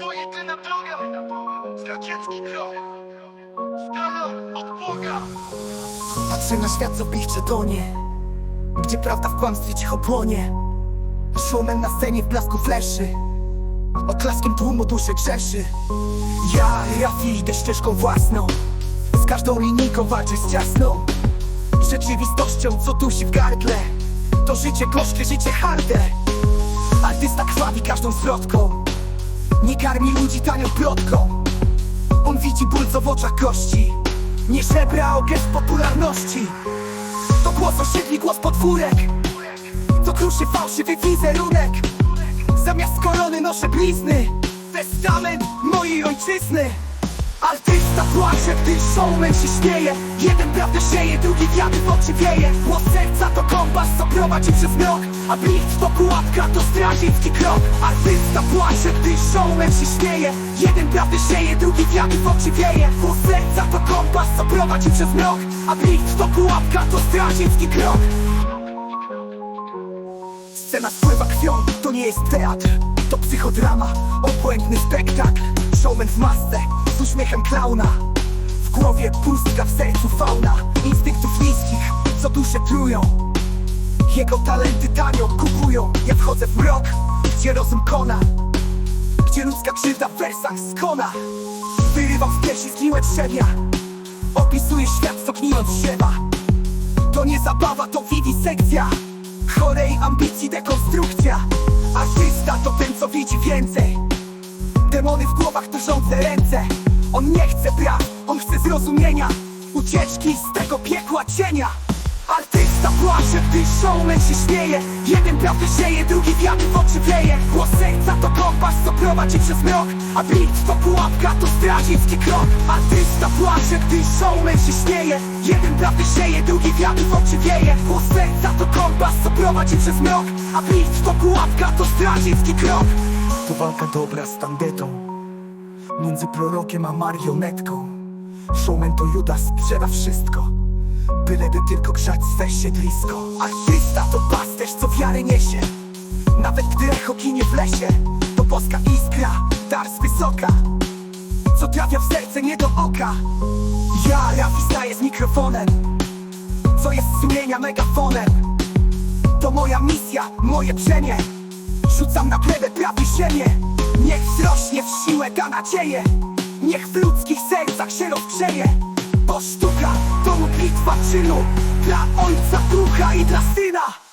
To jedyna droga. Zdradziecki krok. Skala od Boga. Patrzę na świat, co pichcze tonie Gdzie prawda w kłamstwie cicho płonie Showman na scenie w blasku fleszy Oklaskiem tłumu duszy grzeszy Ja, Rafi, idę ścieżką własną Z każdą linijką walczę z ciasną Rzeczywistością, co dusi w gardle To życie gorzkie, życie harde Artysta krwawi każdą zwrotką. Nie karmi ludzi tanią plotką. On widzi ból, co w oczach gości. Nie żebra o gest popularności. To głos osiedli, głos podwórek. To kruszy fałszywy wizerunek. Zamiast korony noszę blizny. Testament mojej ojczyzny Artysta płacze, gdy showman się śmieje. Jeden prawdę sieje, drugi wiatr w oczy wieje. Głos serca to kompas, co prowadzi przez mrok. A blisk to pułapka, to zdradziecki krok. Artysta płacze, gdy showman się śmieje. Jeden prawdę sieje, drugi wiatr w oczy wieje. Głos serca to kompas, co prowadzi przez mrok. A blisk to pułapka, to zdradziecki krok. Scena spływa krwią, to nie jest teatr. To psychodrama, obłędny spektakl. Showman w masce, uśmiechem klauna. W głowie pustka, w sercu fauna. Instynktów niskich, co duszę trują Jego talenty tanio kupują. Ja wchodzę w mrok, gdzie rozum kona. Gdzie ludzka krzywda w wersach skona. Wyrywam z piersi zgniłe drzewia Opisuję świat, co gnijąc siewa to nie zabawa, to wiwisekcja. Chorej ambicji dekonstrukcja. Artysta to ten, co widzi więcej. Demony w głowach drżące ręce On nie chce praw, on chce zrozumienia Ucieczki z tego piekła cienia. Artysta płacze, gdy showman się śmieje. Jeden prawdę sieje, drugi wiatr w oczy wieje Głos serca to kompas, co prowadzi przez mrok. A beat to pułapka, to zdradziecki krok. Artysta płacze, gdy showman się śmieje. Jeden prawdę sieje, drugi wiatr w oczy wieje. Głos serca to kompas, co prowadzi przez mrok. A beat to pułapka, to zdradziecki krok. To walka dobra z tandetą Między prorokiem a marionetką. Showman to Judas, sprzeda wszystko. Byleby tylko grzać swe siedlisko Artysta to pasterz, co wiarę niesie. Nawet gdy echo ginie w lesie To boska iskra, dar z wysoka. Co trafia w serce, nie do oka. Ja, Rafi staję z mikrofonem Co jest z sumienia megafonem. To moja misja, moje brzemię. Rzucam na plebę prawie ziemię Niech wzrośnie w siłę ta nadzieję. Niech w ludzkich sercach się rozgrzeje. Bo sztuka to modlitwa czynu. Dla ojca, ducha i dla syna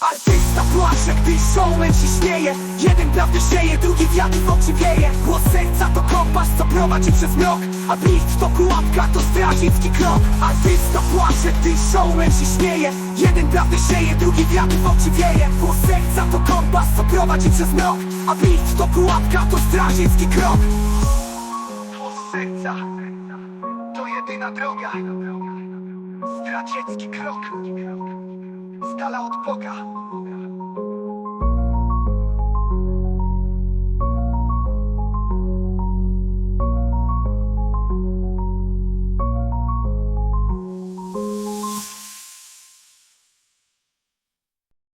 Artysta płacze, gdy showman się śmieje Jeden prawdę sieje, drugi wiatr w oczy wieje. Głos serca to kompas, co prowadzi przez mrok. A beat to pułapka, to zdradziecki krok. Artysta płacze, gdy showman się śmieje Jeden prawdę sieje, drugi wiatr w oczy wieje. Głos serca to kompas, co prowadzi przez mrok. A beat to pułapka, to zdradziecki krok. Głos serca. To jedyna droga. Zdradziecki krok Z od Boga